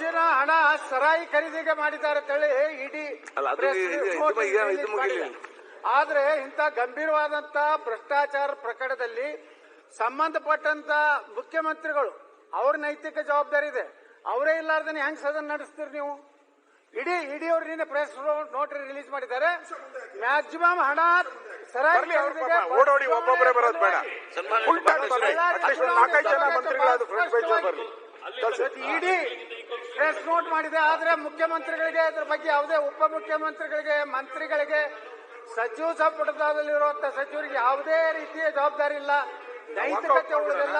ಹೆಚ್ಚಿನ ಹಣ ಸರಾಯಿ ಖರೀದಿಗೆ ಮಾಡಿದ್ದಾರೆ ಅಂತೇಳಿ ಇಡೀ ಅಲ್ಲ, ಅದು press ಇದು- ಇದು- notice ಇದು- ಇದು release ಮುಗಿಲಿಲ್ಲ. ಮಾಡಿದೆ. ಆದ್ರೆ ಇಂಥ ಗಂಭೀರವಾದಂತ ಭ್ರಷ್ಟಾಚಾರ ಪ್ರಕರಣದಲ್ಲಿ ಸಂಬಂಧಪಟ್ಟಂತ ಮುಖ್ಯಮಂತ್ರಿಗಳು ಅವ್ರ ನೈತಿಕ ಜವಾಬ್ದಾರಿ ಇದೆ ಅವರೇ ಇಲ್ಲಾರ್ದನೆ ಹೆಂಗ್ ಸದನ ನಡೆಸ್ತೀರಿ ನೀವು ಇಡೀ ಇಡೀ ಅವ್ರು ನಿನ್ನೆ ಪ್ರೆಸ್ ನೋಟ್ ರಿಲೀಸ್ ಮಾಡಿದ್ದಾರೆ ಮ್ಯಾಕ್ಸಿಮಮ್ ಹಣ ಸರಾಯಿ ಬರ್ಲಿ ಅವ್ರ ಖರೀದಿಗೆ ಓಡೋಡಿ ಒಬ್ಬೊಬ್ಬರೇ ಬರೋದು ಬೇಡ ಸನ್ಮಾನ್ಯ ನಾಲ್ಕೈದು ಜನ ಬರ್ಲಿ. ಇಡೀ ಪ್ರೆಸ್ ನೋಟ್ ಮಾಡಿದೆ. ಆದ್ರೆ ಮುಖ್ಯಮಂತ್ರಿಗಳಿಗೆ ಅದ್ರ ಬಗ್ಗೆ ಯಾವುದೇ ಉಪಮುಖ್ಯಮಂತ್ರಿಗಳಿಗೆ ಮಂತ್ರಿಗಳಿಗೆ ಸಚಿವ ಸಂಪುಟದಲ್ಲಿರುವಂತ ಸಚಿವರಿಗೆ ಯಾವುದೇ ರೀತಿಯ ಜವಾಬ್ದಾರಿ ಇಲ್ಲ. ನೈತಿಕತೆ ಉಳಿದಿಲ್ಲ.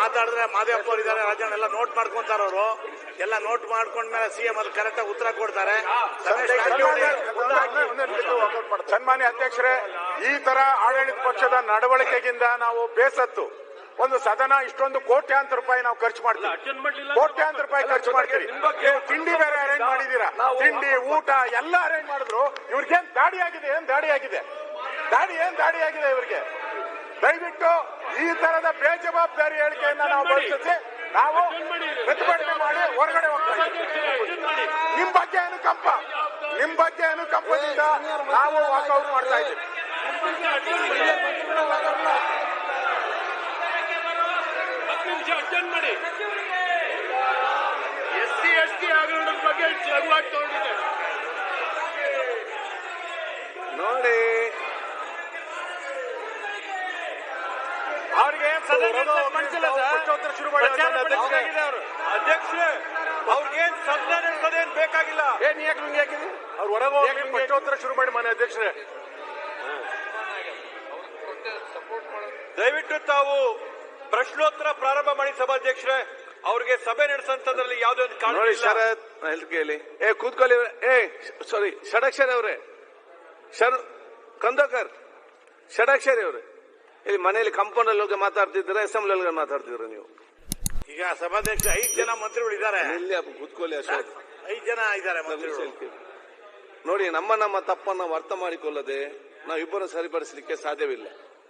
ಮಾತಾಡಿದ್ರೆ ಮಾದೇವಪ್ಪ ಅವರು ಇದ್ದಾರೆ ರಾಜಣ್ಣ ಎಲ್ಲ ನೋಟ್ ಮಾಡ್ಕೊಂತಾರ ಅವರು. ಎಲ್ಲ ನೋಟ್ ಮಾಡ್ಕೊಂಡ್ಮೇಲೆ ಸಿಎಂ ಅದು ಕರೆಕ್ಟ್ ಆಗಿ ಉತ್ತರ ಕೊಡ್ತಾರೆ. ಸನ್ಮಾನ್ಯ ಅಧ್ಯಕ್ಷರೇ ಈ ತರ ಆಡಳಿತ ಪಕ್ಷದ ನಡವಳಿಕೆಗಿಂದ ನಾವು ಬೇಸತ್ತು. ಒಂದು ಸದನ ಇಷ್ಟೊಂದು ಕೋಟ್ಯಾಂತರ ರೂಪಾಯಿ ನಾವು ಖರ್ಚು ಮಾಡ್ತೀವಿ. ಕೋಟ್ಯಾಂತರ ರೂಪಾಯಿ ಖರ್ಚು ಮಾಡ್ತೀವಿ ನೀವು ತಿಂಡಿ ಬೇರೆ ಅರೇಂಜ್ ಮಾಡಿದೀರಾ ತಿಂಡಿ ಊಟ ಎಲ್ಲ ಅರೇಂಜ್ ಮಾಡಿದ್ರು. ಇವ್ರಿಗೇನ್ ದಾಡಿ ಆಗಿದೆ ಏನ್ ದಾಡಿ ಆಗಿದೆ? ದಾಡಿ ಏನ್ ದಾಡಿ ಆಗಿದೆ ಇವರಿಗೆ? ದಯವಿಟ್ಟು ಈ ತರದ ಬೇಜವಾಬ್ದಾರಿ ಹೇಳಿಕೆಯನ್ನ ನಾವು ಬಳಸಿ ನಾವು ಪ್ರತಿಭಟನೆ ಮಾಡಿ ಹೊರಗಡೆ ಹೋಗ್ತಾ ನಿಮ್ ಬಗ್ಗೆ ಅನುಕಂಪ. ನಿಮ್ ಬಗ್ಗೆ ಅನುಕಂಪದಿಂದ ನಾವು ವಾಕೌಟ್ ಮಾಡ್ತಾ ಇದ್ದೀವಿ. ಎಸ್ ಸಿ ಎಸ್ ಟಿ ಹಗರಣದ ಬಗ್ಗೆ ಲಘುವಾಗಿ ತಗೊಂಡಿದೆ ನೋಡಿ. ಅವ್ರಿಗೆ ಪ್ರಶ್ನೋತ್ತರ ಶುರು ಮಾಡಿ ಅಧ್ಯಕ್ಷರೇ. ಅವ್ರಿಗೇನ್ ಸದನ ನಡೆಸೋದೇನ್ ಬೇಕಾಗಿಲ್ಲ. ಏನ್ ಯಾಕೆ ನಿಮ್ಗೆ ಯಾಕಿದೆ ಅವ್ರು ಹೊರಗೆ ಹೋಗಿ ಪ್ರಶ್ನೋತ್ತರ ಶುರು ಮಾಡಿ ಮನೆ ಅಧ್ಯಕ್ಷರೇ. ದಯವಿಟ್ಟು ತಾವು ಪ್ರಶ್ನೋತ್ತರ ಪ್ರಾರಂಭ ಮಾಡಿ ಸಭಾಧ್ಯಕ್ಷರೇ ಅವ್ರಿಗೆ ಸಭೆ ನಡೆಸಂತದ್ರಲ್ಲಿ ಯಾವುದೇ ಒಂದು ಕಾರಣ ನೋಡಿ. ಶರತ್ ಹೆಲ್ತ್ ಕೇಳಿ. ಏ ಕೂತ್ಕೊಳ್ಳಿ. ಏ ಸಾರಿ ಷಡಕ್ಷರಿ ಅವರೇ. ಶರ್ ಕಂದಕರ್ ಷಡಕ್ಷರಿ ಅವರೇ. ಇಲ್ಲಿ ಮನೆಯಲ್ಲಿ ಕಂಪೌಂಡ್ ಅಲ್ಲಿ ಹೋಗಿ ಮಾತಾಡ್ತಿದ್ದೀರಾ ಅಸೆಂಬ್ಲಿ ಅಲ್ಲಿ ಮಾತಾಡ್ತಿದ್ದೀರಾ ನೀವು? ಈಗ ಸಭಾಧ್ಯಕ್ಷ ಐದು ಜನ ಮಂತ್ರಿಗಳು ಇದ್ದಾರೆ ಇಲ್ಲಿ ಅಪ್ಪ ಕೂತ್ಕೊಳ್ಳಿ ಅಶೋಕ್. ಐದು ಜನ ಇದ್ದಾರೆ ಮಂತ್ರಿಗಳು. ನೋಡಿ ನಮ್ಮ ನಮ್ಮ ತಪ್ಪನ್ನ ಅರ್ಥ ಮಾಡಿಕೊಳ್ಳದೆ ನಾವಿಬ್ಬರು ಸರಿಪಡಿಸಲಿಕ್ಕೆ ಸಾಧ್ಯವಿಲ್ಲ.